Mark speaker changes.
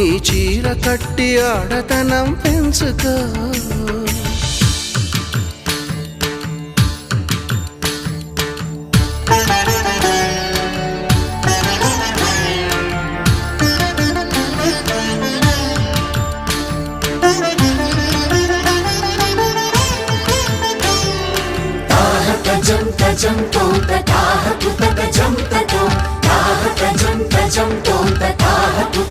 Speaker 1: ఈ చీర కట్టి ఆడతనం పెంచుకో.
Speaker 2: జంతో తజం తోత తాహ కుత తజం తతో తాహ